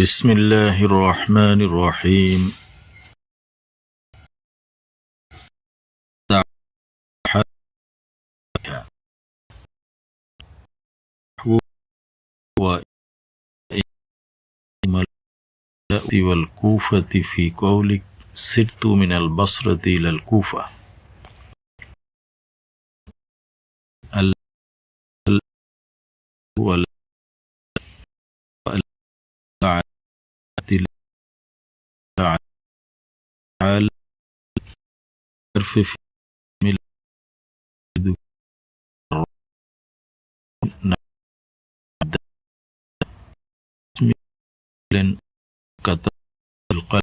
بسم الله الرحمن الرحيم. والكوفة في قولك سرت من البصرة إلى الكوفة. ولا ارفف نبدأ كتب القلب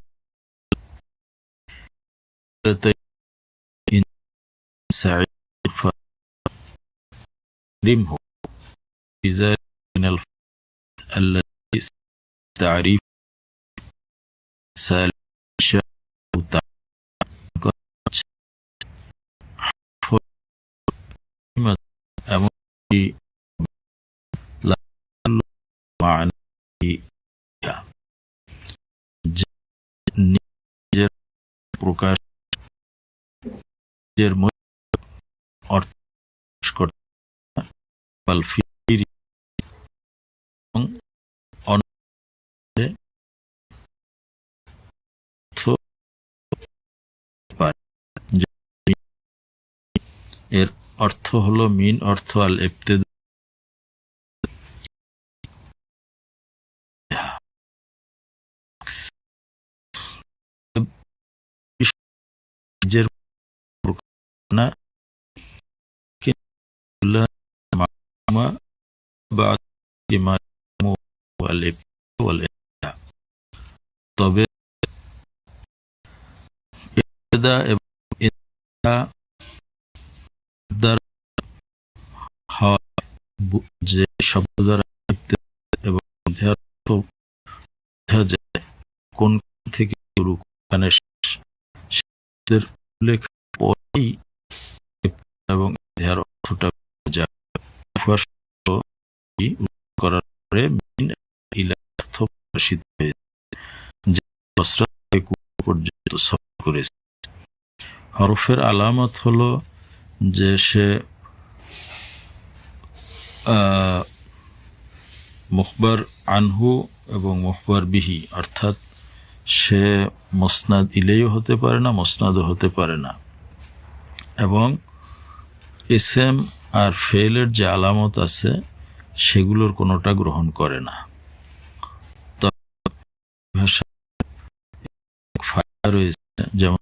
إن سعيد فأكرمه بذلك من الفتح الذي تعريف سال নিজের প্রকাশ নিজের অর্থ করতে এর অর্থ হলো মিন অর্থ আল ইবতেদ না? তবে এবং যে শব্দ দ্বারা এবং বোঝা যায় কোন থেকে শুরু মানে উল্লেখ পরেই এবং দেহার অর্থটা করার পরে প্রকাশিত হয়েছে পর্যন্ত সফর করেছে। হরফের আলামত হলো যে সে মুখবার আনহু এবং মুখবার বিহি, অর্থাৎ সে মসনাদ ইলেও হতে পারে না, মসনাদও হতে পারে না। এবং এসএম আর ফেলের যে আলামত আছে, সেগুলোর কোনোটা গ্রহণ করে না। ভাষা রয়েছে যেমন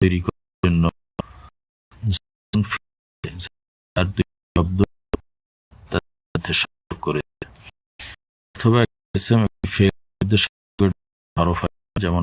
তৈরি করার জন্য আর দুই শব্দ করে অথবা যেমন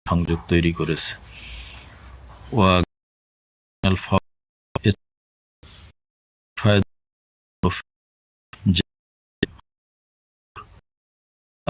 সংযোগ তৈরি করেছে।